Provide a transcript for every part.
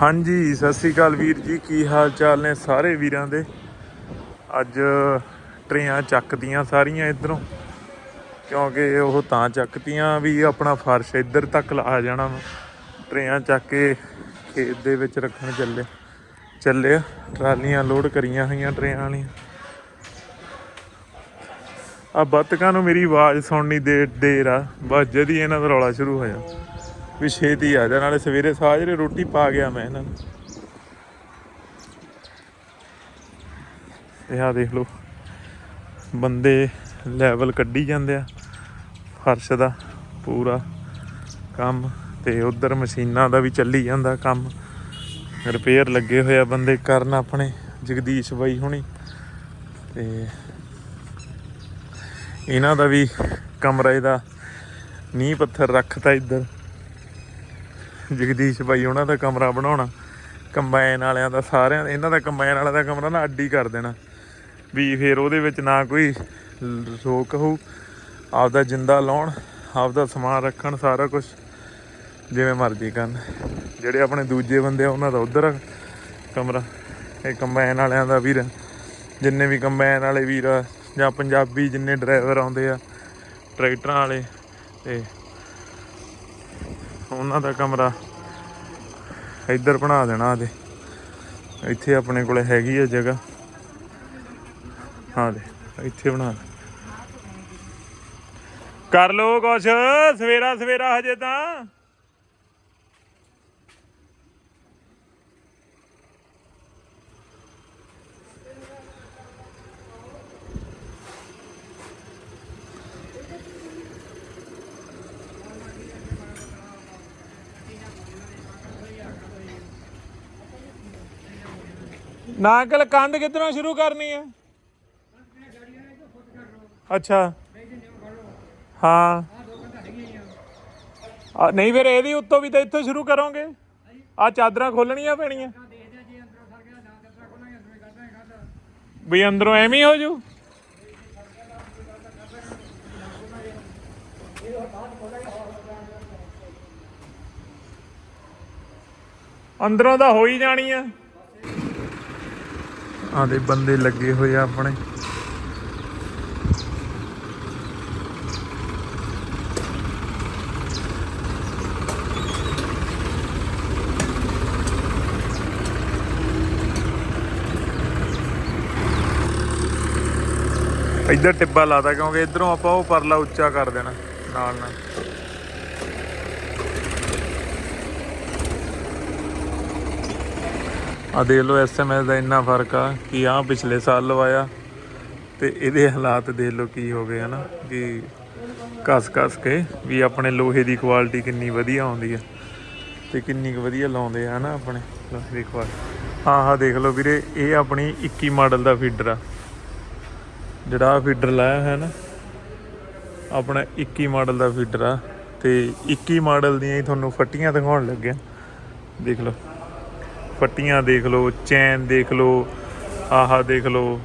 ਹਾਂਜੀ, ਸਤਿ ਸ੍ਰੀ ਅਕਾਲ ਵੀਰ ਜੀ। ਕੀ ਹਾਲ ਚਾਲ ਨੇ ਸਾਰੇ ਵੀਰਾਂ ਦੇ? ਅੱਜ ਟਰੇਆਂ ਚੱਕਦੀਆਂ ਸਾਰੀਆਂ ਇਧਰੋਂ, ਕਿਉਂਕਿ ਉਹ ਤਾਂ ਚੱਕਤੀਆਂ ਵੀ ਆਪਣਾ ਫਰਸ਼ ਇੱਧਰ ਤੱਕ ਆ ਜਾਣਾ ਵਾ। ਟਰੇਆਂ ਚੱਕ ਕੇ ਖੇਤ ਦੇ ਵਿੱਚ ਰੱਖਣ ਚੱਲੇ ਚੱਲੇ ਟਰਾਲੀਆਂ ਲੋਡ ਕਰੀਆਂ ਹੋਈਆਂ ਟਰੇਆਂ ਵਾਲੀਆਂ। ਆ ਬੱਤਕਾਂ ਨੂੰ ਮੇਰੀ ਆਵਾਜ਼ ਸੁਣਨੀ ਦੇ ਦੇਰ ਆ। ਬਸ ਜਦ ਹੀ ਇਹਨਾਂ ਦਾ ਰੌਲਾ ਸ਼ੁਰੂ ਹੋਇਆ ਵੀ ਛੇਤੀ ਆ ਜਾ, ਨਾਲੇ ਸਵੇਰੇ ਸਾਜਰੇ ਰੋਟੀ ਪਾ ਗਿਆ ਮੈਂ ਇਹਨਾਂ ਨੂੰ। ਇਹ ਆ ਦੇਖ ਲਓ, ਬੰਦੇ ਲੈਵਲ ਕੱਢੀ ਜਾਂਦੇ ਆ, ਫਰਸ਼ ਦਾ ਪੂਰਾ ਕੰਮ ਤੇ ਉਧਰ ਮਸ਼ੀਨਾਂ ਦਾ ਵੀ ਚੱਲੀ ਜਾਂਦਾ ਕੰਮ। ਰਿਪੇਅਰ ਲੱਗੇ ਹੋਏ ਆ ਬੰਦੇ ਕਰਨ ਆਪਣੇ, ਜਗਦੀਸ਼ ਬਾਈ ਹੁਣੀ ਤੇ ਇਹਨਾਂ ਦਾ ਵੀ ਕਮਰੇ ਦਾ ਨੀਂਹ ਪੱਥਰ ਰੱਖਤਾ ਇੱਧਰ। ਜਗਦੀਸ਼ ਭਾਈ ਉਹਨਾਂ ਦਾ ਕਮਰਾ ਬਣਾਉਣਾ। ਕੰਬਾਈਨ ਵਾਲਿਆਂ ਦਾ ਸਾਰਿਆਂ ਇਹਨਾਂ ਦਾ ਕੰਬਾਈਨ ਵਾਲਿਆਂ ਦਾ ਕਮਰਾ ਨਾ ਅੱਡੀ ਕਰ ਦੇਣਾ। ਵੀ ਫਿਰ ਉਹਦੇ ਵਿੱਚ ਨਾ ਕੋਈ ਲ- ਰੋਕ ਹੋਊ। ਆਪਦਾ ਜਿੰਦਾ ਲਾਉਣ, ਆਪਦਾ ਸਮਾਨ ਰੱਖਣ, ਸਾਰਾ ਕੁਝ ਜਿਵੇਂ ਮਰਜ਼ੀ ਕਰਨ। ਜਿਹੜੇ ਆਪਣੇ ਦੂਜੇ ਬੰਦੇ ਆ, ਉਹਨਾਂ ਦਾ ਉਧਰ ਕਮਰਾ। ਇਹ ਕੰਬਾਈਨ ਵਾਲਿਆਂ ਦਾ ਵੀਰ ਜਿੰਨੇ ਵੀ ਕੰਬਾਈਨ ਵਾਲੇ ਵੀਰ ਆ, ਜਾਂ ਪੰਜਾਬੀ ਜਿੰਨੇ ਡਰਾਈਵਰ ਆਉਂਦੇ ਆ, ਟਰੈਕਟਰਾਂ ਵਾਲੇ, ਤੇ ਉਹਨਾਂ ਦਾ ਕਮਰਾ ਇੱਧਰ ਬਣਾ ਦੇਣਾ ਦੇ। ਇੱਥੇ ਆਪਣੇ ਕੋਲੇ ਹੈਗੀ ਆ ਜਗ੍ਹਾ। ਹਾਂ ਦੇ, ਇੱਥੇ ਬਣਾ ਦੇ। ਕਰ ਲੋ ਕੁਛ ਸਵੇਰਾ ਸਵੇਰਾ ਹਜੇ ਤਾਂ। ਨਾ ਅੰਕਲ ਕੰਧ ਕਿੱਧਰੋਂ ਸ਼ੁਰੂ ਕਰਨੀ ਹੈ? ਅੱਛਾ। ਹਾਂ। ਨਹੀਂ ਫਿਰ ਇਹਦੀ ਉੱਤੋਂ ਵੀ ਤਾਂ ਇੱਥੋਂ ਸ਼ੁਰੂ ਕਰੋਗੇ। ਆ ਚਾਦਰਾਂ ਖੋਲਣੀਆਂ ਪੈਣੀਆਂ। ਵੀ ਅੰਦਰੋਂ ਐਵੇਂ ਹੋ ਜੂ? ਅੰਦਰੋਂ ਤਾਂ ਹੋ ਹੀ ਜਾਣੀ ਆ। ਆਦੇ ਬੰਦੇ ਲੱਗੇ ਹੋਏ ਆ ਆਪਣੇ। ਇੱਧਰ ਟਿੱਬਾ ਲਾਤਾ ਕਿਉਂਕਿ ਇਧਰੋਂ ਆਪਾਂ ਉਹ ਪਰਲਾ ਉੱਚਾ ਕਰ ਦੇਣਾ, ਨਾਲ ਨਾਲ। ਆ ਦੇਖ ਲਓ ਐਸਐਮਐਸ ਦਾ ਇੰਨਾ ਫ਼ਰਕ ਆ ਕਿ ਆ ਪਿਛਲੇ ਸਾਲ ਲਵਾਇਆ ਤੇ ਇਹਦੇ ਹਾਲਾਤ ਦੇਖ ਲਓ ਕੀ ਹੋ ਗਏ, ਹਨਾ? ਕਿ ਕਸ ਕਸ ਕੇ ਵੀ ਆਪਣੇ ਲੋਹੇ ਦੀ ਕੁਆਲਿਟੀ ਕਿੰਨੀ ਵਧੀਆ ਆਉਂਦੀ ਆ ਤੇ ਕਿੰਨੀ ਕੁ ਵਧੀਆ ਲਾਉਂਦੇ ਆ, ਹਨਾ ਆਪਣੇ ਲੋਹੇ ਦੀ ਕੁਆਲਿਟੀ ਹਾਂ ਹਾਂ ਦੇਖ ਲਓ ਵੀਰੇ, ਇਹ ਆਪਣੀ 21 ਮਾਡਲ ਦਾ ਫੀਡਰ ਆ। ਜਿਹੜਾ ਫੀਡਰ ਲਾਇਆ ਹੈ ਨਾ, ਆਪਣਾ 21 ਮਾਡਲ ਦਾ ਫੀਡਰ ਆ ਤੇ 21 ਮਾਡਲ ਦੀਆਂ ਹੀ ਤੁਹਾਨੂੰ ਫੱਟੀਆਂ ਦਿਖਾਉਣ ਲੱਗਿਆ ਦੇਖ ਲਓ। ਫੱਟੀਆਂ ਦੇਖ ਲਓ, ਚੈਨ ਦੇਖ ਲਓ, ਆਹਾ ਦੇਖ ਲਓ,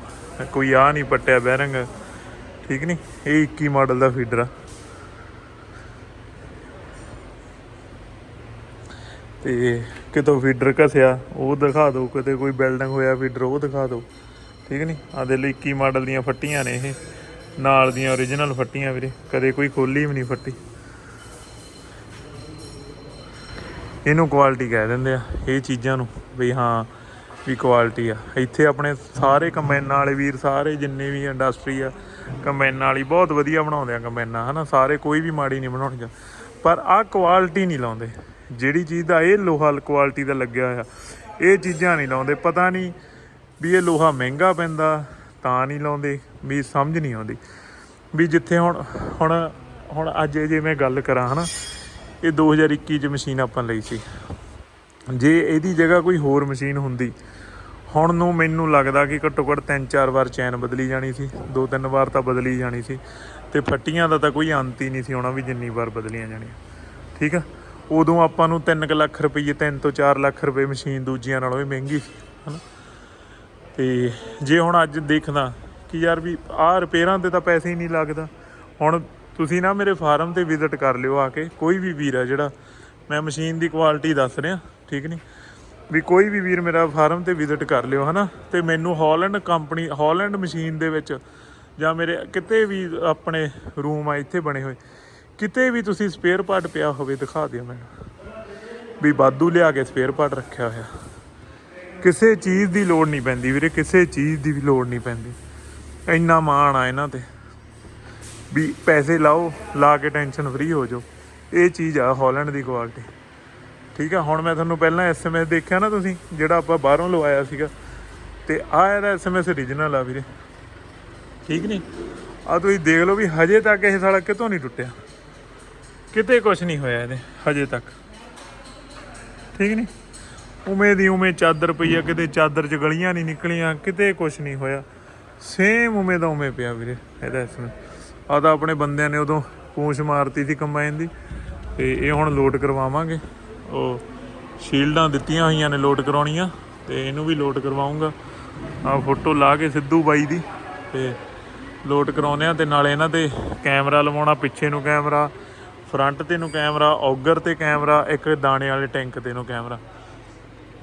ਕੋਈ ਆ ਨਹੀਂ ਪੱਟਿਆ ਬੈਰੰਗ ਠੀਕ ਨਹੀਂ ਇਹ 21 ਮਾਡਲ ਦਾ ਫੀਡਰ ਆ। ਤੇ ਕਿਤੋਂ ਫੀਡਰ ਘਸਿਆ, ਉਹ ਦਿਖਾ ਦਿਓ, ਕਿਤੇ ਕੋਈ ਬਿਲਡਿੰਗ ਹੋਇਆ ਫੀਡਰ ਉਹ ਦਿਖਾ ਦਿਓ। ਠੀਕ ਨਹੀਂ ਆ ਦੇ ਲਈ 21 ਮਾਡਲ ਦੀਆਂ ਫੱਟੀਆਂ ਨੇ ਇਹ। ਨਾਲ ਦੀਆਂ origignal ਫੱਟੀਆਂ ਵੀਰੇ, ਕਦੇ ਕੋਈ ਖੋਲੀ ਵੀ ਨਹੀਂ ਫੱਟੀ। ਇਹਨੂੰ ਕੁਆਲਿਟੀ ਕਹਿ ਦਿੰਦੇ ਆ, ਇਹ ਚੀਜ਼ਾਂ ਨੂੰ ਵੀ ਹਾਂ, ਵੀ ਕੁਆਲਿਟੀ ਆ। ਇੱਥੇ ਆਪਣੇ ਸਾਰੇ ਕੰਬਾਈਨਾਂ ਵਾਲੇ ਵੀਰ, ਸਾਰੇ ਜਿੰਨੇ ਵੀ ਇੰਡਸਟਰੀ ਆ ਕੰਬਾਈਨਾਂ ਵਾਲੀ ਬਹੁਤ ਵਧੀਆ ਬਣਾਉਂਦੇ ਆ ਕੰਬਾਈਨਾਂ ਹਨਾ? ਸਾਰੇ ਕੋਈ ਵੀ ਮਾੜੀ ਨਹੀਂ ਬਣਾਉਣਗੇ ਪਰ ਆਹ ਕੁਆਲਿਟੀ ਨਹੀਂ ਲਾਉਂਦੇ। ਜਿਹੜੀ ਚੀਜ਼ ਦਾ ਇਹ ਲੋਹਾ ਕੁਆਲਿਟੀ ਦਾ ਲੱਗਿਆ ਹੋਇਆ, ਇਹ ਚੀਜ਼ਾਂ ਨਹੀਂ ਲਾਉਂਦੇ। ਪਤਾ ਨਹੀਂ ਵੀ ਇਹ ਲੋਹਾ ਮਹਿੰਗਾ ਪੈਂਦਾ, ਤਾਂ ਨਹੀਂ ਲਾਉਂਦੇ, ਵੀ ਸਮਝ ਨਹੀਂ ਆਉਂਦੀ। ਵੀ ਜਿੱਥੇ ਹੁਣ ਹੁਣ ਹੁਣ ਅੱਜ ਜੇ ਮੈਂ ਗੱਲ ਕਰਾਂ, ਹਨਾ? ਇਹ 2021 ਚ ਮਸ਼ੀਨ ਆਪਾਂ ਲਈ ਸੀ। ਜੇ ਇਹਦੀ ਜਗ੍ਹਾ ਕੋਈ ਹੋਰ ਮਸ਼ੀਨ ਹੁੰਦੀ, ਹੁਣ ਨੂੰ ਮੈਨੂੰ ਲੱਗਦਾ ਕਿ ਘੱਟੋ ਘੱਟ ਤਿੰਨ ਚਾਰ ਵਾਰ ਚੈਨ ਬਦਲੀ ਜਾਣੀ ਸੀ ਦੋ ਤਿੰਨ ਵਾਰ ਤਾਂ ਬਦਲੀ ਜਾਣੀ ਸੀ, ਤੇ ਫੱਟੀਆਂ ਦਾ ਤਾਂ ਕੋਈ ਅੰਤ ਹੀ ਨਹੀਂ ਸੀ ਹੋਣਾ ਵੀ ਜਿੰਨੀ ਵਾਰ ਬਦਲੀਆਂ ਜਾਣੀਆਂ। ਠੀਕ ਆ? ਉਦੋਂ ਆਪਾਂ ਨੂੰ 3 ਲੱਖ ਰੁਪਏ 3 ਤੋਂ 4 ਲੱਖ ਰੁਪਏ ਮਸ਼ੀਨ ਦੂਜੀਆਂ ਨਾਲੋਂ ਵੀ ਮਹਿੰਗੀ ਸੀ, ਹਨਾ? ਤੇ ਜੇ ਹੁਣ ਅੱਜ ਦੇਖਦਾ ਕਿ ਯਾਰ ਵੀ ਆਹ ਰਿਪੇਅਰਾਂ ਤੇ ਤਾਂ ਪੈਸੇ ਹੀ ਨਹੀਂ ਲੱਗਦਾ, ਹੁਣ ਤੁਸੀਂ ਨਾ ਮੇਰੇ ਫਾਰਮ ਤੇ ਵਿਜ਼ਿਟ ਕਰ ਲਿਓ ਆ ਕੇ, ਕੋਈ ਵੀ ਵੀਰ ਆ ਜਿਹੜਾ। ਮੈਂ ਮਸ਼ੀਨ ਦੀ ਕੁਆਲਿਟੀ ਦੱਸ ਰਿਹਾ, ਠੀਕ ਨਹੀਂ ਵੀ ਕੋਈ ਵੀ ਵੀਰ ਮੇਰਾ ਫਾਰਮ ਤੇ ਵਿਜ਼ਿਟ ਕਰ ਲਿਓ, ਹਨਾ? ਤੇ ਮੈਨੂੰ ਹਾਲੈਂਡ ਕੰਪਨੀ ਹਾਲੈਂਡ ਮਸ਼ੀਨ ਦੇ ਵਿੱਚ ਜਾਂ ਮੇਰੇ ਕਿਤੇ ਵੀ ਆਪਣੇ ਰੂਮ ਆ, ਇੱਥੇ ਬਣੇ ਹੋਏ। ਕਿਤੇ ਵੀ ਤੁਸੀਂ ਸਪੇਅਰ ਪਾਰਟ ਪਿਆ ਹੋਵੇ, ਦਿਖਾ ਦਿਓ ਮੈਨੂੰ। ਵੀ ਬਾਦੂ ਲਿਆ ਕੇ ਸਪੇਅਰ ਪਾਰਟ ਰੱਖਿਆ ਹੋਇਆ। ਕਿਸੇ ਚੀਜ਼ ਦੀ ਲੋੜ ਨਹੀਂ ਪੈਂਦੀ ਵੀਰੇ, ਕਿਸੇ ਚੀਜ਼ ਦੀ ਵੀ ਲੋੜ ਨਹੀਂ ਪੈਂਦੀ। ਇੰਨਾ ਮਾਣ ਆ ਇਹਨਾਂ ਤੇ। ਵੀ ਪੈਸੇ ਲਾਓ, ਲਾ ਕੇ ਟੈਨਸ਼ਨ ਫ੍ਰੀ ਹੋ ਜਾਓ। ਇਹ ਚੀਜ਼ ਆ ਹਾਲੈਂਡ ਦੀ ਕੁਆਲਿਟੀ ਠੀਕ ਆ, ਹੁਣ ਮੈਂ ਤੁਹਾਨੂੰ ਪਹਿਲਾਂ ਐਸਐਮਐਸ ਦੇਖਿਆ ਨਾ ਤੁਸੀਂ, ਜਿਹੜਾ ਆਪਾਂ ਬਾਹਰੋਂ ਲਵਾਇਆ ਸੀਗਾ। ਤੇ ਆ ਇਹਦਾ ਐਸਐਮਐਸ origignal ਆ ਵੀਰੇ। ਠੀਕ ਨਹੀਂ ਆ ਤੁਸੀਂ ਦੇਖ ਲਓ ਵੀ ਹਜੇ ਤੱਕ ਇਹ ਸਾਲਾ ਕਿਤੋਂ ਨਹੀਂ ਟੁੱਟਿਆ। ਕਿਤੇ ਕੁਝ ਨਹੀਂ ਹੋਇਆ ਇਹਦੇ, ਹਜੇ ਤੱਕ। ਠੀਕ ਨਹੀਂ ਉਵੇਂ ਦੀ ਉਵੇਂ ਚਾਦਰ ਪਈ ਆ, ਕਿਤੇ ਚਾਦਰ 'ਚ ਗਲੀਆਂ ਨਹੀਂ ਨਿਕਲੀਆਂ, ਕਿਤੇ ਕੁਝ ਨਹੀਂ ਹੋਇਆ। ਸੇਮ ਉਵੇਂ ਦਾ ਉਵੇਂ ਪਿਆ ਵੀਰੇ, ਇਹਦਾ ਐਸਐਮਐਸ ਆ ਤਾਂ ਆਪਣੇ ਬੰਦਿਆਂ ਨੇ ਉਦੋਂ ਪੂੰਛ ਮਾਰਤੀ ਸੀ ਕੰਬਾਈਨ ਦੀ। ਤੇ ਇਹ ਹੁਣ ਲੋਡ ਕਰਵਾਵਾਂਗੇ। ਉਹ ਸ਼ੀਲਡਾਂ ਦਿੱਤੀਆਂ ਹੋਈਆਂ ਨੇ ਲੋਡ ਕਰਾਉਣੀਆਂ ਤੇ ਇਹਨੂੰ ਵੀ ਲੋਡ ਕਰਵਾਉਂਗਾ। ਆ ਫੋਟੋ ਲਾ ਕੇ ਸਿੱਧੂ ਬਾਈ ਦੀ ਤੇ ਲੋਡ ਕਰਾਉਨੇ ਆ ਤੇ ਨਾਲੇ ਇਹਨਾਂ ਤੇ ਕੈਮਰਾ ਲਵਾਉਣਾ, ਪਿੱਛੇ ਨੂੰ ਕੈਮਰਾ, ਫਰੰਟ ਤੇ ਨੂੰ ਕੈਮਰਾ, ਔਗਰ ਤੇ ਕੈਮਰਾ, ਇੱਕ ਦਾਣੇ ਵਾਲੇ ਟੈਂਕ ਤੇ ਨੂੰ ਕੈਮਰਾ।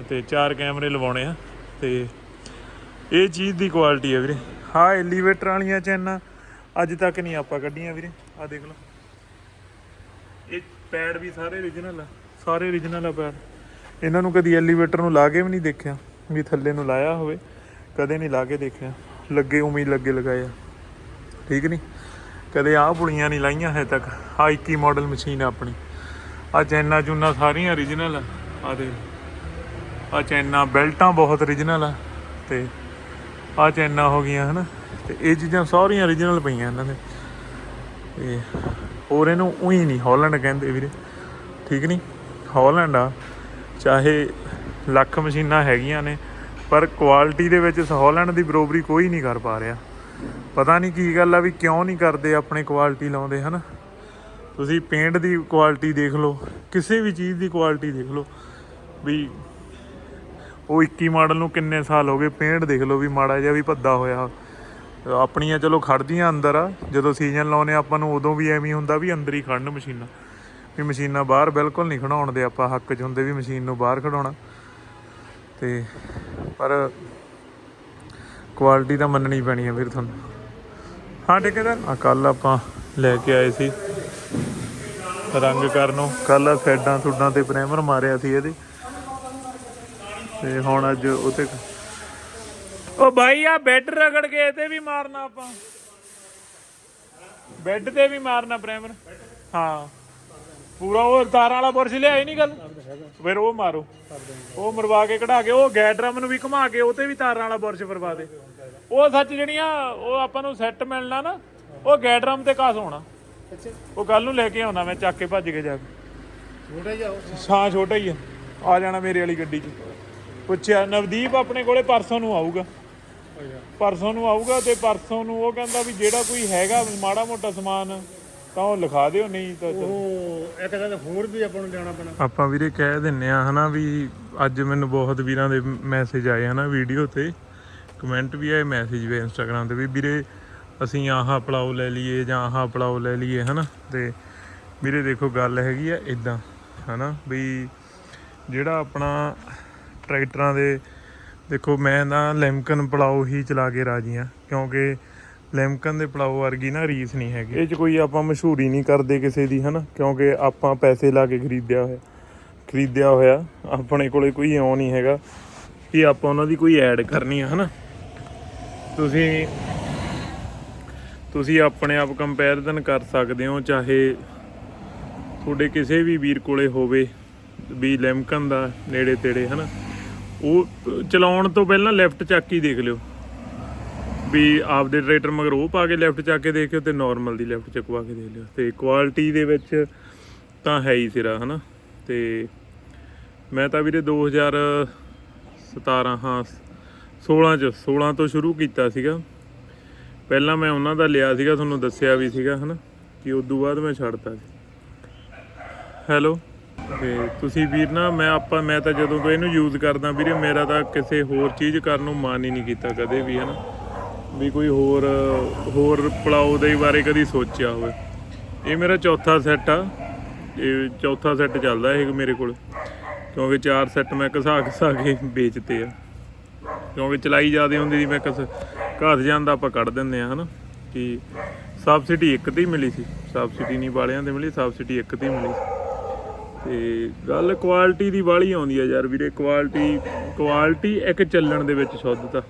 ਤੇ ਚਾਰ ਕੈਮਰੇ ਲਵਾਉਣੇ ਆ ਤੇ ਇਹ ਚੀਜ਼ ਦੀ ਕੁਆਲਿਟੀ ਹੈ ਵੀਰੇ। ਹਾਂ ਐਲੀਵੇਟਰ ਵਾਲੀਆਂ ਚੈਨਾਂ ਅੱਜ ਤੱਕ ਨਹੀਂ ਆਪਾਂ ਕੱਢੀਆਂ ਵੀਰੇ ਆ ਦੇਖ ਲਓ। ਇਹ ਪੈਡ ਵੀ ਸਾਰੇ origignal ਆ, ਸਾਰੇ origignal ਆ ਪੈਡ ਇਹਨਾਂ ਨੂੰ ਕਦੀ ਐਲੀਵੇਟਰ ਨੂੰ ਲਾ ਕੇ ਵੀ ਨਹੀਂ ਦੇਖਿਆ, ਵੀ ਥੱਲੇ ਨੂੰ ਲਾਇਆ ਹੋਵੇ। ਕਦੇ ਨਹੀਂ ਲਾ ਕੇ ਦੇਖਿਆ, ਲੱਗੇ ਉਵੇਂ ਹੀ ਲੱਗੇ ਲਗਾਏ ਆ। ਠੀਕ ਨਹੀਂ? ਕਦੇ ਆਹ ਪੁਲੀਆਂ ਨਹੀਂ ਲਾਈਆਂ ਹੈ ਤੱਕ। ਆ 21 ਮਾਡਲ ਮਸ਼ੀਨ ਆ ਆਪਣੀ। ਆ ਚੈਨਾ ਚੂਨਾ ਸਾਰੀਆਂ origignal ਆ। ਆ ਦੇ ਆ ਚੈਨਾ ਬੈਲਟਾਂ ਬਹੁਤ origignal ਆ। ਤੇ ਆ ਚੈਨਾ ਹੋ ਗਈਆਂ, ਹਨਾ? ਤੇ ਇਹ ਚੀਜ਼ਾਂ ਸਾਰੀਆਂ origignal ਪਈਆਂ ਇਹਨਾਂ ਦੇ। ਤੇ ਹੋਰ ਇਹਨੂੰ ਉਹੀ ਨਹੀਂ ਹਾਲੈਂਡ ਕਹਿੰਦੇ ਵੀਰੇ। ਠੀਕ ਨਹੀਂ? ਹਾਲੈਂਡ ਆ, ਚਾਹੇ ਲੱਖ ਮਸ਼ੀਨਾਂ ਹੈਗੀਆਂ ਨੇ, ਪਰ ਕੁਆਲਿਟੀ ਦੇ ਵਿੱਚ ਇਸ ਹਾਲੈਂਡ ਦੀ ਬਰੋਬਰੀ ਕੋਈ ਨਹੀਂ ਕਰ ਪਾ ਰਿਹਾ। ਪਤਾ ਨਹੀਂ ਕੀ ਗੱਲ ਆ ਵੀ ਕਿਉਂ ਨਹੀਂ ਕਰਦੇ ਆਪਣੇ ਕੁਆਲਿਟੀ ਲਾਉਂਦੇ, ਹਨਾ? ਤੁਸੀਂ ਪੇਂਟ ਦੀ ਕੁਆਲਿਟੀ ਦੇਖ ਲਓ, ਕਿਸੇ ਵੀ ਚੀਜ਼ ਦੀ ਕੁਆਲਿਟੀ ਦੇਖ ਲਓ, ਵੀ ਉਹ 21 ਮਾਡਲ ਨੂੰ ਕਿੰਨੇ ਸਾਲ ਹੋ ਗਏ ਪੇਂਟ ਦੇਖ ਲਓ, ਵੀ ਮਾੜਾ ਜਿਹਾ ਵੀ ਭੱਦਾ ਹੋਇਆ। ਆਪਣੀਆਂ ਚਲੋ ਖੜਦੀਆਂ ਅੰਦਰ ਆ, ਜਦੋਂ ਸੀਜ਼ਨ ਲਾਉਨੇ ਆਪਾਂ ਨੂੰ ਉਦੋਂ ਵੀ ਐਵੇਂ ਹੁੰਦਾ ਵੀ ਅੰਦਰ ਹੀ ਖੜਨ ਮਸ਼ੀਨਾਂ। ਵੀ ਮਸ਼ੀਨਾਂ ਬਾਹਰ ਬਿਲਕੁਲ ਨਹੀਂ ਖੜਾਉਣ ਦੇ, ਆਪਾਂ ਹੱਕ 'ਚ ਹੁੰਦੇ ਵੀ ਮਸ਼ੀਨ ਨੂੰ ਬਾਹਰ ਖੜਾਉਣਾ। ਤੇ ਪਰ ਕੁਆਲਿਟੀ ਤਾਂ ਮੰਨਣੀ ਪੈਣੀ ਆ ਵੀਰ ਤੁਹਾਨੂੰ। ਹਾਂ, ਠੇਕੇਦਾਰ? ਆ ਕੱਲ ਆਪਾਂ ਲੈ ਕੇ ਆਏ ਸੀ ਰੰਗ ਕਰਨ। ਨੂੰ ਕੱਲ ਸਾਈਡਾਂ ਸੁੱਡਾਂ ਤੇ ਪ੍ਰਾਈਮਰ ਮਾਰਿਆ ਸੀ ਇਹਦੇ। ਤੇ ਹੁਣ ਅੱਜ ਉਹ ਤੇ ਉਹ ਬਾਈ ਆ ਬੈੱਡ ਰਗੜ ਕੇ ਇਹ ਤੇ ਵੀ ਮਾਰਨਾ ਆਪਾਂ। ਬੈੱਡ ਤੇ ਵੀ ਮਾਰਨਾ ਪ੍ਰਾਈਮਰ ਹਾਂ। ਪੂਰਾ ਉਹ ਤਾਰਾਂ ਵਾਲਾ ਬੁਰਸ਼ ਲਿਆਈ ਨਹੀਂ ਗੱਲ? ਫਿਰ ਉਹ ਮਾਰੋ। ਉਹ ਮਰਵਾ ਕੇ ਕਢਾ ਕੇ ਉਹ ਗੈਰ ਡਰਮ ਨੂੰ ਵੀ ਘੁਮਾ ਕੇ ਉਹ ਤੇ ਵੀ ਤਾਰਾਂ ਵਾਲਾ ਬੁਰਸ਼ ਫਰਵਾ ਦੇ। ਉਹ ਸੱਚ ਜਿਹੜੀਆਂ ਉਹ ਆਪਾਂ ਨੂੰ ਸੈੱਟ ਮਿਲਣਾ ਨਾ ਉਹ ਗੈਰ ਡਰਮ ਤੇ ਕਾਸ ਹੋਣਾ? ਉਹ ਕੱਲ ਨੂੰ ਲੈ ਕੇ ਆਉਣਾ ਮੈਂ ਚੱਕ ਕੇ ਭੱਜ ਕੇ ਜਾ ਕੇ। ਛੋਟਾ ਜਿਹਾ ਹਾਂ ਛੋਟਾ ਹੀ ਆ। ਆ ਜਾਣਾ ਮੇਰੇ ਵਾਲੀ ਗੱਡੀ 'ਚ। ਪੁੱਛਿਆ ਨਵਦੀਪ ਆਪਣੇ ਕੋਲੇ ਪਰਸੋਂ ਨੂੰ ਆਊਗਾ। ਪਰਸੋਂ ਨੂੰ ਆਊਗਾ ਤੇ ਪਰਸੋਂ ਨੂੰ ਉਹ ਕਹਿੰਦਾ ਵੀ ਜਿਹੜਾ ਕੋਈ ਹੈਗਾ ਮਾੜਾ ਮੋਟਾ ਸਮਾਨ ਤਾਂ ਉਹ ਲਿਖਾ ਦਿਓ ਨਹੀਂ ਤਾਂ ਚਲੋ। ਉਹ ਇੱਕ ਤਾਂ ਹੋਰ ਵੀ ਆਪਾਂ ਨੂੰ ਜਾਣਾ ਪੈਣਾ। ਆਪਾਂ ਵੀਰੇ ਕਹਿ ਦਿੰਨੇ ਆ ਹਨਾ ਵੀ ਅੱਜ ਮੈਨੂੰ ਬਹੁਤ ਵੀਰਾਂ ਦੇ ਮੈਸੇਜ ਆਏ ਹਨਾ ਵੀਡੀਓ ਤੇ। ਕਮੈਂਟ ਵੀ ਆਏ ਮੈਸੇਜ ਵੀ ਇੰਸਟਾਗ੍ਰam ਤੇ ਵੀ ਵੀਰੇ ਅਸੀਂ ਆਹ ਪਲਾਓ ਲੈ ਲਈਏ ਜਾਂ ਆਹ ਪਲਾਓ ਲੈ ਲਈਏ ਹਨਾ ਤੇ ਵੀਰੇ ਦੇਖੋ ਗੱਲ ਹੈਗੀ ਆ ਇਦਾਂ ਹਨਾ ਵੀ ਜਿਹੜਾ ਆਪਣਾ ਟਰੈਕਟਰਾਂ ਦੇ ਦੇਖੋ, ਮੈਂ ਨਾ ਲੈਮਕਨ ਪਲਾਓ ਹੀ ਚਲਾ ਕੇ ਰਾਜੀ ਆ ਕਿਉਂਕਿ ਲੈਮਕਨ ਦੇ ਪਲਾਓ ਵਰਗੀ ਨਾ ਰੀਸ ਨਹੀਂ ਹੈਗੀ। ਇਹ ਚ ਕੋਈ ਆਪਾਂ ਮਸ਼ਹੂਰੀ ਨਹੀਂ ਕਰਦੇ ਕਿਸੇ ਦੀ, ਹਨਾ? ਕਿਉਂਕਿ ਆਪਾਂ ਪੈਸੇ ਲਾ ਕੇ ਖਰੀਦਿਆ ਹੋਇਆ ਖਰੀਦਿਆ ਹੋਇਆ, ਆਪਣੇ ਕੋਲੇ ਕੋਈ ਇਉਂ ਨਹੀਂ ਹੈਗਾ ਕਿ ਆਪਾਂ ਉਹਨਾਂ ਦੀ ਕੋਈ ਐਡ ਕਰਨੀ ਆ, ਹਨਾ? ਤੁਸੀਂ ਤੁਸੀਂ ਆਪਣੇ ਆਪ ਕੰਪੈਰੀਜ਼ਨ ਕਰ ਸਕਦੇ ਹੋ, ਚਾਹੇ ਤੁਹਾਡੇ ਕਿਸੇ ਵੀ ਵੀਰ ਕੋਲੇ ਹੋਵੇ, ਵੀ ਲੈਮਕਨ ਦਾ ਨੇੜੇ ਤੇੜੇ, ਹਨਾ? ਉਹ ਚਲਾਉਣ ਤੋਂ ਪਹਿਲਾਂ ਲੈਫਟ ਚੱਕ ਹੀ ਦੇਖ ਲਿਓ। ਵੀ ਆਪਦੇ ਟਰੈਕਟਰ ਮਗਰ ਉਹ ਪਾ ਕੇ ਲੈਫਟ ਚੱਕ ਕੇ ਦੇਖਿਓ ਤੇ ਨਾਰਮਲ ਦੀ ਲੈਫਟ ਚੱਕਵਾ ਕੇ ਦੇਖ ਲਿਓ। ਤੇ ਕੁਆਲਿਟੀ ਦੇ ਵਿੱਚ ਤਾਂ ਹੈ ਹੀ ਸਿਰਾ, ਹਨਾ? ਤੇ ਮੈਂ ਤਾਂ ਵੀਰੇ 2017 ਹਾਂ 16 ਚ 16 ਤੋਂ ਸ਼ੁਰੂ ਕੀਤਾ ਸੀਗਾ। ਪਹਿਲਾਂ ਮੈਂ ਉਹਨਾਂ ਦਾ ਲਿਆ ਸੀਗਾ, ਤੁਹਾਨੂੰ ਦੱਸਿਆ ਵੀ ਸੀਗਾ, ਹਨਾ? ਕਿ ਉਦੋਂ ਬਾਅਦ ਮੈਂ ਛੱਡਤਾ ਸੀ। ਹੈਲੋ ਤੇ ਤੁਸੀਂ ਵੀਰ ਨਾ, ਮੈਂ ਆਪਾਂ, ਮੈਂ ਤਾਂ ਜਦੋਂ ਤੋਂ ਇਹਨੂੰ ਯੂਜ਼ ਕਰਦਾ ਵੀਰੇ, ਮੇਰਾ ਤਾਂ ਕਿਸੇ ਹੋਰ ਚੀਜ਼ ਕਰਨ ਨੂੰ ਮਨ ਹੀ ਨਹੀਂ ਕੀਤਾ ਕਦੇ ਵੀ, ਹਨਾ? ਵੀ ਕੋਈ ਹੋਰ ਹੋਰ ਪਲਾਓ ਦੇ ਬਾਰੇ ਕਦੀ ਸੋਚਿਆ ਹੋਵੇ। ਇਹ ਮੇਰਾ ਚੌਥਾ ਸੈੱਟ ਆ। ਇਹ ਚੌਥਾ ਸੈੱਟ ਚੱਲਦਾ ਇਹ ਮੇਰੇ ਕੋਲ। ਕਿਉਂਕਿ ਚਾਰ ਸੈੱਟ ਮੈਂ ਘਸਾ ਘਸਾ ਕੇ ਵੇਚਤੇ ਆ। ਕਿਉਂਕਿ ਚਲਾਈ ਜਿਆਦੇ ਹੁੰਦੀ ਸੀ, ਮੈਂ ਕਸ ਘਸ ਜਾਂਦਾ ਆਪਾਂ ਕੱਢ ਦਿੰਦੇ ਆ, ਹਨਾ? ਕਿ ਸਬਸਿਡੀ ਇੱਕ ਤੇ ਹੀ ਮਿਲੀ ਸੀ। ਸਬਸਿਡੀ ਨਹੀਂ ਵਾਲਿਆਂ ਤੇ ਮਿਲੀ, ਸਬਸਿਡੀ ਇੱਕ ਤੇ ਹੀ ਮਿਲੀ ਸੀ। ਤੇ ਗੱਲ ਕੁਆਲਿਟੀ ਦੀ ਵਾਲੀ ਆਉਂਦੀ ਆ ਯਾਰ ਵੀਰੇ ਕੁਆਲਿਟੀ ਕੁਆਲਿਟੀ ਇੱਕ ਚੱਲਣ ਦੇ ਵਿੱਚ ਸ਼ੁੱਧਤਾ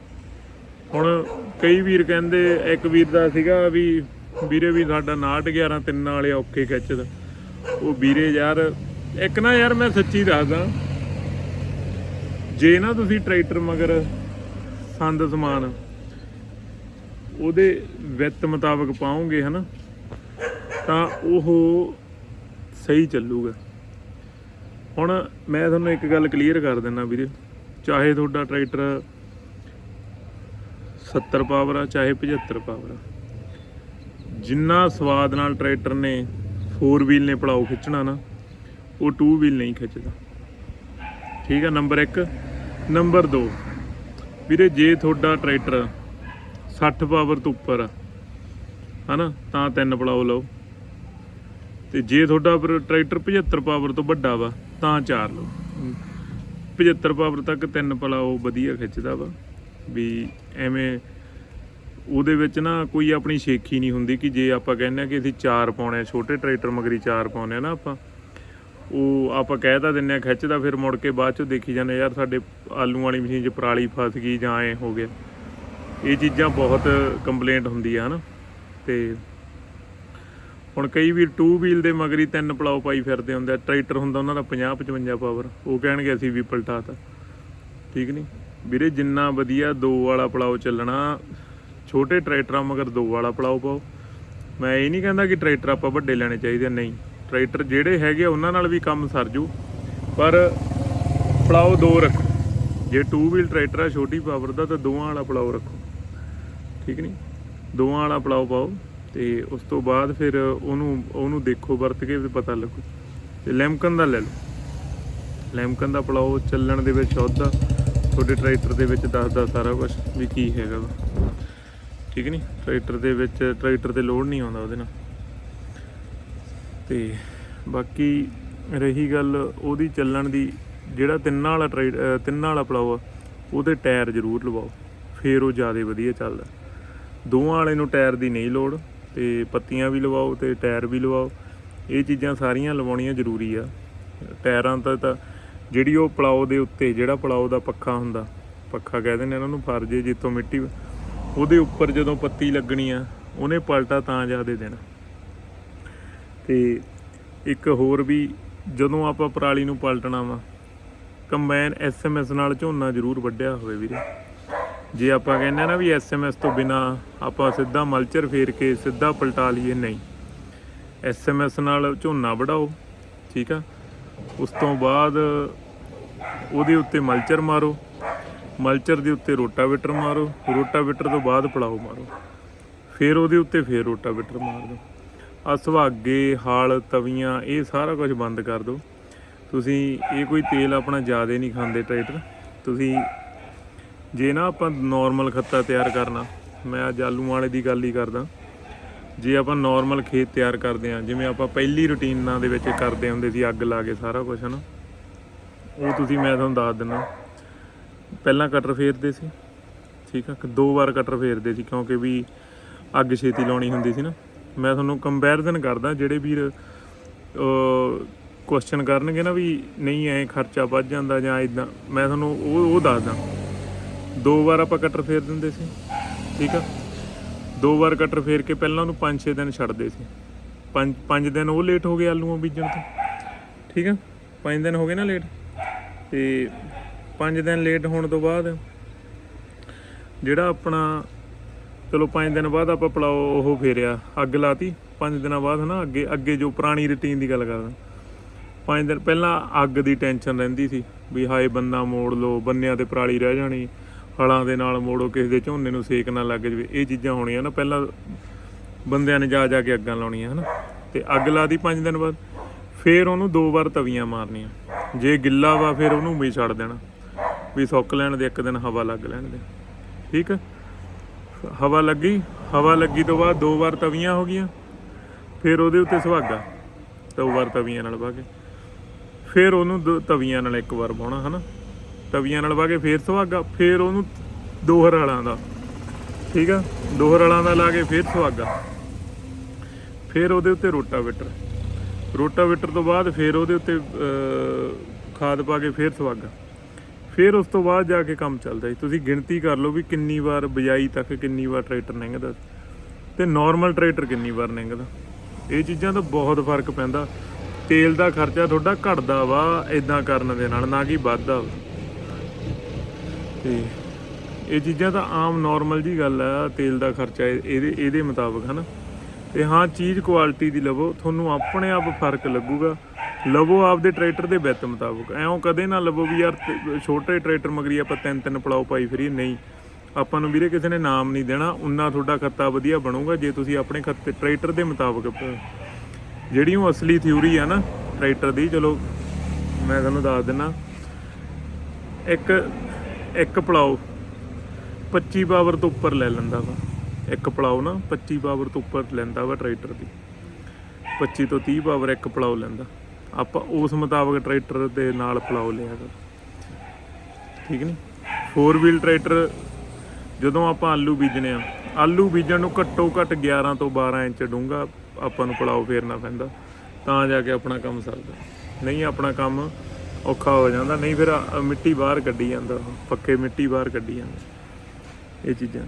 ਹੁਣ ਕਈ ਵੀਰ ਕਹਿੰਦੇ, ਇੱਕ ਵੀਰ ਦਾ ਸੀਗਾ ਵੀ ਵੀਰੇ ਵੀ ਸਾਡਾ 9 11 ਤਿੰਨਾਂ ਵਾਲੇ ਔਖੇ ਖਿੱਚਦਾ। ਉਹ ਵੀਰੇ ਯਾਰ, ਇੱਕ ਨਾ ਯਾਰ ਮੈਂ ਸੱਚੀ ਦੱਸਦਾ, ਜੇ ਨਾ ਤੁਸੀਂ ਟਰੈਕਟਰ ਮਗਰ ਸੰਦ ਸਮਾਨ, ਉਹਦੇ ਵਿੱਤ ਮੁਤਾਬਕ ਪਾਓਗੇ ਹਨਾ, ਤਾਂ ਉਹ ਸਹੀ ਚੱਲੂਗਾ। ਹੁਣ ਮੈਂ ਤੁਹਾਨੂੰ ਇੱਕ ਗੱਲ ਕਲੀਅਰ ਕਰ ਦਿੰਦਾ ਵੀਰੇ। ਚਾਹੇ ਤੁਹਾਡਾ ਟਰੈਕਟਰ 70 ਪਾਵਰ ਆ, ਚਾਹੇ 75 ਪਾਵਰ ਆ। ਜਿੰਨਾ ਸਵਾਦ ਨਾਲ ਟਰੈਕਟਰ ਨੇ 4 ਵੀਲ ਨੇ ਪੜਾਓ ਖਿੱਚਣਾ ਨਾ, ਉਹ 2 ਵੀਲ ਨਹੀਂ ਖਿੱਚਦਾ। ਠੀਕ ਆ ਨੰਬਰ 1 ਨੰਬਰ 2 ਵੀਰੇ, ਜੇ ਤੁਹਾਡਾ ਟਰੈਕਟਰ 60 ਪਾਵਰ ਤੋਂ ਉੱਪਰ ਆ, ਹਨਾ, ਤਾਂ ਤਿੰਨ ਪੜਾਓ ਲਓ। ਤੇ ਜੇ ਤੁਹਾਡਾ ਟਰੈਕਟਰ 75 ਪਾਵਰ ਤੋਂ ਵੱਡਾ ਵਾ ਤਾਂ ਚਾਰ ਲਓ। 75 ਪਾਵਰ ਤੱਕ ਤਿੰਨ ਪੜਾਓ ਵਧੀਆ ਖਿੱਚਦਾ ਵਾ ਵੀ ਐਵੇਂ ਉਹਦੇ ਵਿੱਚ ਨਾ ਕੋਈ ਆਪਣੀ ਸ਼ੇਖੀ ਨਹੀਂ ਹੁੰਦੀ ਕਿ ਜੇ ਆਪਾਂ ਕਹਿੰਦੇ ਆ ਕਿ ਅਸੀਂ ਚਾਰ ਪਾਉਣੇ ਆ ਛੋਟੇ ਟਰੈਕਟਰ ਮਗਰੀ ਚਾਰ ਪਾਉਣੇ ਆ ਨਾ ਆਪਾਂ ਉਹ ਆਪਾਂ ਕਹਿ ਤਾਂ ਦਿੰਨੇ ਆ ਖਿੱਚਦਾ ਫਿਰ ਮੁੜ ਕੇ ਬਾਅਦ ਚ ਦੇਖੀ ਜਾਂਦੇ ਯਾਰ ਸਾਡੇ ਆਲੂ ਵਾਲੀ ਮਸ਼ੀਨ 'ਚ ਪਰਾਲੀ ਫਸ ਗਈ ਜਾਂ ਐ ਹੋ ਗਿਆ। ਇਹ ਚੀਜ਼ਾਂ ਬਹੁਤ ਕੰਪਲੇਂਟ ਹੁੰਦੀ ਆ ਹਨਾ? ਤੇ ਹੁਣ ਕਈ ਵੀਰ 2 ਵੀਲ ਦੇ ਮਗਰੀ ਤਿੰਨ ਪਲਾਓ ਪਾਈ ਫਿਰਦੇ ਹੁੰਦੇ ਆ ਟਰੈਕਟਰ ਹੁੰਦਾ ਉਹਨਾਂ ਦਾ 50 55 ਪਾਵਰ ਉਹ ਕਹਿਣਗੇ ਅਸੀਂ ਵੀ ਪਲਟਾਤਾ ਠੀਕ ਨਹੀਂ ਵੀਰੇ ਜਿੰਨਾ ਵਧੀਆ ਦੋ ਵਾਲਾ ਪਲਾਓ ਚੱਲਣਾ, ਛੋਟੇ ਟਰੈਕਟਰਾਂ ਮਗਰ ਦੋ ਵਾਲਾ ਪਲਾਓ ਪਾਓ। ਮੈਂ ਇਹ ਨਹੀਂ ਕਹਿੰਦਾ ਕਿ ਟਰੈਕਟਰ ਆਪਾਂ ਵੱਡੇ ਲੈਣੇ ਚਾਹੀਦੇ ਨਹੀਂ। ਟਰੈਕਟਰ ਜਿਹੜੇ ਹੈਗੇ ਉਹਨਾਂ ਨਾਲ ਵੀ ਕੰਮ ਸਰ ਜੂ ਪਰ ਪਲਾਓ ਦੋ ਰੱਖੋ। ਜੇ 2 ਵੀਲ ਟਰੈਕਟਰ ਆ ਛੋਟੀ ਪਾਵਰ ਦਾ, ਤਾਂ ਦੋਵਾਂ ਵਾਲਾ ਪਲਾਓ ਰੱਖੋ। ਠੀਕ ਨਹੀਂ ਦੋਵਾਂ ਵਾਲਾ ਪਲਾਓ ਪਾਓ। ਤੇ ਉਸ ਤੋਂ ਬਾਅਦ ਫਿਰ ਉਹਨੂੰ ਉਹਨੂੰ ਦੇਖੋ, ਵਰਤ ਕੇ ਵੀ ਪਤਾ ਲੱਗੂ। ਤੇ ਲੈਮਕਨ ਦਾ ਲੈ ਲਓ। ਲੈਮਕਨ ਦਾ ਪਲਾਓ ਚੱਲਣ ਦੇ ਵਿੱਚ ਉਹਦਾ ਤੁਹਾਡੇ ਟਰੈਕਟਰ ਦੇ ਵਿੱਚ ਦੱਸਦਾ ਸਾਰਾ ਕੁਝ ਵੀ ਕੀ ਹੈਗਾ ਵਾ। ਠੀਕ ਨਹੀਂ ਟਰੈਕਟਰ ਦੇ ਵਿੱਚ, ਟਰੈਕਟਰ ਤੇ ਲੋਡ ਨਹੀਂ ਆਉਂਦਾ ਉਹਦੇ ਨਾਲ। ਤੇ ਬਾਕੀ ਰਹੀ ਗੱਲ ਉਹਦੀ ਚੱਲਣ ਦੀ, ਜਿਹੜਾ ਤਿੰਨਾਂ ਵਾਲਾ ਟਰੈ ਤਿੰਨਾਂ ਵਾਲਾ ਪਲਾਓ ਆ, ਉਹਦੇ ਟਾਇਰ ਜ਼ਰੂਰ ਲਵਾਓ। ਫੇਰ ਉਹ ਜ਼ਿਆਦਾ ਵਧੀਆ ਚੱਲਦਾ। ਦੋਵਾਂ ਵਾਲੇ ਨੂੰ ਟਾਇਰ ਦੀ ਨਹੀਂ ਲੋੜ। ਤੇ ਪੱਤੀਆਂ ਵੀ ਲਵਾਓ ਤੇ ਟਾਇਰ ਵੀ ਲਵਾਓ। ਇਹ ਚੀਜ਼ਾਂ ਸਾਰੀਆਂ ਲਵਾਉਣੀਆਂ ਜ਼ਰੂਰੀ ਆ। ਟਾਇਰਾਂ ਦਾ ਤਾਂ ਜਿਹੜੀ ਉਹ ਪਲਾਓ ਦੇ ਉੱਤੇ, ਜਿਹੜਾ ਪਲਾਓ ਦਾ ਪੱਖਾ ਹੁੰਦਾ, ਪੱਖਾ ਕਹਿੰਦੇ ਨੇ ਇਹਨਾਂ ਨੂੰ ਫਰਜੇ ਜਿੱਤੋਂ ਮਿੱਟੀ ਉਹਦੇ ਉੱਪਰ ਜਦੋਂ ਪੱਤੀ ਲੱਗਣੀ ਆ, ਉਹਨੇ ਪਲਟਾ ਤਾਂ ਜ਼ਿਆਦਾ ਦੇਣਾ। ਤੇ ਇੱਕ ਹੋਰ ਵੀ ਜਦੋਂ ਆਪਾਂ ਪਰਾਲੀ ਨੂੰ ਪਲਟਣਾ ਵਾ, ਕੰਬਾਈਨ ਐਸਐਮਐਸ ਨਾਲ ਝੋਨਾ ਜ਼ਰੂਰ ਵੱਢਿਆ ਹੋਵੇ ਵੀਰੇ। ਜੇ ਆਪਾਂ ਕਹਿੰਦੇ ਆ ਨਾ ਵੀ ਐਸਐਮਐਸ ਤੋਂ ਬਿਨਾ ਆਪਾਂ ਸਿੱਧਾ ਮਲਚਰ ਫੇਰ ਕੇ ਸਿੱਧਾ ਪਲਟਾ ਲਈਏ, ਨਹੀਂ। ਐਸਐਮਐਸ ਨਾਲ ਝੋਨਾ ਵਢਾਓ ਠੀਕ ਆ? ਉਸ ਤੋਂ ਬਾਅਦ ਉਹਦੇ ਉੱਤੇ ਮਲਚਰ ਮਾਰੋ, ਮਲਚਰ ਦੇ ਉੱਤੇ ਰੋਟਾਵੇਟਰ ਮਾਰੋ, ਰੋਟਾਵੇਟਰ ਤੋਂ ਬਾਅਦ ਪਲਾਓ ਮਾਰੋ। ਫਿਰ ਉਹਦੇ ਉੱਤੇ ਫਿਰ ਰੋਟਾਵੇਟਰ ਮਾਰ ਦਿਓ। ਆ ਸੁਹਾਗੇ, ਹਾਲ, ਤਵੀਆਂ, ਇਹ ਸਾਰਾ ਕੁਝ ਬੰਦ ਕਰ ਦਿਓ। ਤੁਸੀਂ ਇਹ ਕੋਈ ਤੇਲ ਆਪਣਾ ਜ਼ਿਆਦਾ ਨਹੀਂ ਖਾਂਦੇ ਟਰੈਕਟਰ ਤੁਸੀਂ ਜੇ ਨਾ ਆਪਾਂ ਨਾਰਮਲ ਖੱਤਾ ਤਿਆਰ ਕਰਨਾ, ਮੈਂ ਅੱਜ ਆਲੂ ਵਾਲੇ ਦੀ ਗੱਲ ਹੀ ਕਰਦਾ। ਜੇ ਆਪਾਂ ਨਾਰਮਲ ਖੇਤ ਤਿਆਰ ਕਰਦੇ ਆ ਜਿਵੇਂ ਆਪਾਂ ਪਹਿਲੀ ਰੁਟੀਨਾਂ ਦੇ ਵਿੱਚ ਕਰਦੇ ਹੁੰਦੇ ਸੀ ਅੱਗ ਲਾ ਕੇ ਸਾਰਾ ਕੁਝ ਹਨਾ? ਉਹ ਤੁਸੀਂ ਮੈਂ ਤੁਹਾਨੂੰ ਦੱਸ ਦਿੰਦਾ। ਪਹਿਲਾਂ ਕਟਰ ਫੇਰਦੇ ਸੀ, ਠੀਕ ਆ? ਦੋ ਵਾਰ ਕਟਰ ਫੇਰਦੇ ਸੀ, ਕਿਉਂਕਿ ਵੀ ਅੱਗ ਛੇਤੀ ਲਾਉਣੀ ਹੁੰਦੀ ਸੀ ਨਾ। ਮੈਂ ਤੁਹਾਨੂੰ ਕੰਪੈਰੀਜ਼ਨ ਕਰਦਾ, ਜਿਹੜੇ ਵੀਰ ਕੁਐਸਚਨ ਕਰਨਗੇ ਨਾ ਵੀ ਨਹੀਂ, ਐ ਖਰਚਾ ਵੱਧ ਜਾਂਦਾ ਜਾਂ ਇਦਾਂ ਮੈਂ ਤੁਹਾਨੂੰ ਉਹ ਉਹ ਦੱਸਦਾ। ਦੋ ਵਾਰ ਆਪਾਂ ਕਟਰ ਫੇਰ ਦਿੰਦੇ ਸੀ, ਠੀਕ ਆ? ਦੋ ਵਾਰ ਕਟਰ ਫੇਰ ਕੇ ਪਹਿਲਾਂ ਉਹਨੂੰ 5-6 ਦਿਨ ਛੱਡਦੇ ਸੀ। ਪੰਜ ਪੰਜ ਦਿਨ ਉਹ ਲੇਟ ਹੋ ਗਏ ਆਲੂਆਂ ਬੀਜਣ ਤੋਂ, ਠੀਕ ਆ? ਪੰਜ ਦਿਨ ਹੋ ਗਏ ਨਾ ਲੇਟ ਤੇ ਪੰਜ ਦਿਨ ਲੇਟ ਹੋਣ ਤੋਂ ਬਾਅਦ ਜਿਹੜਾ ਆਪਣਾ, ਚਲੋ ਪੰਜ ਦਿਨ ਬਾਅਦ ਆਪਾਂ ਪਲਾਓ ਉਹ ਫੇਰਿਆ, ਅੱਗ ਲਾਤੀ। ਪੰਜ ਦਿਨਾਂ ਬਾਅਦ ਹਨਾ ਅੱਗੇ ਅੱਗੇ ਜੋ ਪੁਰਾਣੀ ਰੁਟੀਨ ਦੀ ਗੱਲ ਕਰਦਾ। ਪੰਜ ਦਿਨ ਪਹਿਲਾਂ ਅੱਗ ਦੀ ਟੈਨਸ਼ਨ ਰਹਿੰਦੀ ਸੀ, ਵੀ ਹਾਏ ਬੰਨਾ ਮੋੜ ਲੋ ਬੰਨਿਆਂ ਤੇ ਪਰਾਲੀ ਰਹਿ ਜਾਣੀ। ਹਲਾਂ ਦੇ ਨਾਲ ਮੋੜੋ, ਕਿਸੇ ਦੇ ਝੋਨੇ ਨੂੰ ਸੇਕ ਨਾ ਲੱਗ ਜਵੇ। ਇਹ ਚੀਜ਼ਾਂ ਹੋਣੀਆਂ ਨਾ, ਪਹਿਲਾਂ ਬੰਦਿਆਂ ਨੇ ਜਾ ਜਾ ਕੇ ਅੱਗਾਂ ਲਾਉਣੀਆਂ, ਹਨਾ। ਤੇ ਅੱਗ ਲਾ ਦੀ ਪੰਜ ਦਿਨ ਬਾਅਦ, ਫੇਰ ਉਹਨੂੰ ਦੋ ਵਾਰ ਤਵੀਆਂ ਮਾਰਨੀਆਂ। ਜੇ ਗਿੱਲਾ ਵਾ, ਫਿਰ ਉਹਨੂੰ ਵੀ ਛੱਡ ਦੇਣਾ। ਵੀ ਸੁੱਕ ਲੈਣ ਦੇ ਇੱਕ ਦਿਨ ਹਵਾ ਲੱਗ ਲੈਣ ਦੇ। ਠੀਕ? ਹੈ ਹਵਾ ਲੱਗੀ ਹਵਾ ਲੱਗੀ ਤੋਂ ਬਾਅਦ ਦੋ ਵਾਰ ਤਵੀਆਂ ਹੋ ਗਈਆਂ। ਫਿਰ ਉਹਦੇ ਉੱਤੇ ਸੁਹਾਗਾ, ਦੋ ਵਾਰ ਤਵੀਆਂ ਨਾਲ ਵਾਹ ਕੇ। ਫਿਰ ਉਹਨੂੰ ਦੋ ਤਵੀਆਂ ਨਾਲ ਇੱਕ ਵਾਰ ਵਾਹੁਣਾ ਹਨਾ। ਤਵੀਆਂ ਨਾਲ ਵਾ ਕੇ ਫੇਰ ਸੁਹਾਗਾ, ਫਿਰ ਉਹਨੂੰ ਦੋਹਰ ਵਾਲਾਂ ਦਾ। ਠੀਕ ਆ? ਦੋਹਰ ਵਾਲਾਂ ਦਾ ਲਾ ਕੇ ਫਿਰ ਸੁਹਾਗਾ। ਫਿਰ ਉਹਦੇ ਉੱਤੇ ਰੋਟਾਵੇਟਰ। ਰੋਟਾਵੇਟਰ ਤੋਂ ਬਾਅਦ ਫਿਰ ਉਹਦੇ ਉੱਤੇ ਖਾਦ ਪਾ ਕੇ ਫਿਰ ਸੁਹਾਗਾ। ਫਿਰ ਉਸ ਤੋਂ ਬਾਅਦ ਜਾ ਕੇ ਕੰਮ ਚੱਲਦਾ ਜੀ। ਤੁਸੀਂ ਗਿਣਤੀ ਕਰ ਲਓ ਵੀ ਕਿੰਨੀ ਵਾਰ ਬਜਾਈ ਤੱਕ ਕਿੰਨੀ ਵਾਰ ਟਰੈਕਟਰ ਲੰਘਦਾ। ਤੇ ਨਾਰਮਲ ਟਰੈਕਟਰ ਕਿੰਨੀ ਵਾਰ ਲੰਘਦਾ। ਇਹ ਚੀਜ਼ਾਂ ਦਾ ਬਹੁਤ ਫ਼ਰਕ ਪੈਂਦਾ। ਤੇਲ ਦਾ ਖਰਚਾ ਤੁਹਾਡਾ ਘਟਦਾ ਵਾ ਇਦਾਂ ਕਰਨ ਦੇ ਨਾਲ, ਨਾ ਕਿ ਵੱਧਦਾ ਵਾ। ਤੇ ਇਹ ਚੀਜ਼ਾਂ ਤਾਂ ਆਮ ਨਾਰਮਲ ਜੀ ਗੱਲ ਆ, ਤੇਲ ਦਾ ਖਰਚਾ ਇਹਦੇ ਇਹਦੇ ਮੁਤਾਬਕ, ਹਨਾ? ਤੇ ਹਾਂ, ਚੀਜ਼ ਕੁਆਲਿਟੀ ਦੀ ਲਵੋ, ਤੁਹਾਨੂੰ ਆਪਣੇ ਆਪ ਫ਼ਰਕ ਲੱਗੂਗਾ। ਲਵੋ ਆਪਦੇ ਟਰੈਕਟਰ ਦੇ ਵਿੱਤ ਮੁਤਾਬਕ। ਐਉਂ ਕਦੇ ਨਾ ਲਵੋ ਵੀ ਯਾਰ ਛੋਟੇ ਟਰੈਕਟਰ ਮਗਰੀ ਆਪਾਂ ਤਿੰਨ ਤਿੰਨ ਪਲਾਓ ਪਾਈ ਫਰੀ ਨਹੀਂ। ਆਪਾਂ ਨੂੰ ਵੀਰੇ ਕਿਸੇ ਨੇ ਨਾਮ ਨਹੀਂ ਦੇਣਾ, ਉਨਾ ਤੁਹਾਡਾ ਖੱਤਾ ਵਧੀਆ ਬਣੂਗਾ ਜੇ ਤੁਸੀਂ ਆਪਣੇ ਖੱਤੇ ਟਰੈਕਟਰ ਦੇ ਮੁਤਾਬਕ ਜਿਹੜੀ ਉਹ ਅਸਲੀ ਥਿਊਰੀ ਆ ਨਾ, ਟਰੈਕਟਰ ਦੀ, ਚਲੋ, ਮੈਂ ਤੁਹਾਨੂੰ ਦੱਸ ਦਿੰਨਾ। ਇੱਕ ਇੱਕ ਪਲਾਓ। 25 ਪਾਵਰ ਤੋਂ ਉੱਪਰ ਲੈ ਲੈਂਦਾ ਵਾ। ਇੱਕ ਪਲਾਓ ਨਾ 25 ਪਾਵਰ ਤੋਂ ਉੱਪਰ ਲੈਂਦਾ ਵਾ ਟਰੈਕਟਰ ਦੀ। 25 ਤੋਂ 30 ਪਾਵਰ ਇੱਕ ਪਲਾਓ ਲੈਂਦਾ। ਆਪਾਂ ਉਸ ਮੁਤਾਬਕ ਟਰੈਕਟਰ ਦੇ ਨਾਲ ਪਲਾਓ ਲਿਆ ਕਰ। ਠੀਕ ਨਹੀਂ 4 ਵੀਲ ਟਰੈਕਟਰ, ਜਦੋਂ ਆਪਾਂ ਆਲੂ ਬੀਜਣੇ ਆ, ਆਲੂ ਬੀਜਣ ਨੂੰ ਘੱਟੋ ਘੱਟ 11 ਤੋਂ 12 ਇੰਚ ਡੂੰਘਾ ਆਪਾਂ ਨੂੰ ਪਲਾਓ ਫੇਰਨਾ ਪੈਂਦਾ। ਤਾਂ ਜਾ ਕੇ ਆਪਣਾ ਕੰਮ ਸਰਦਾ। ਨਹੀਂ, ਆਪਣਾ ਕੰਮ ਔਖਾ ਹੋ ਜਾਂਦਾ, ਨਹੀਂ ਫਿਰ ਮਿੱਟੀ ਬਾਹਰ ਕੱਢੀ ਜਾਂਦਾ ਪੱਕੇ ਮਿੱਟੀ ਬਾਹਰ ਕੱਢੀ ਜਾਂਦਾ ਇਹ ਚੀਜ਼ਾਂ।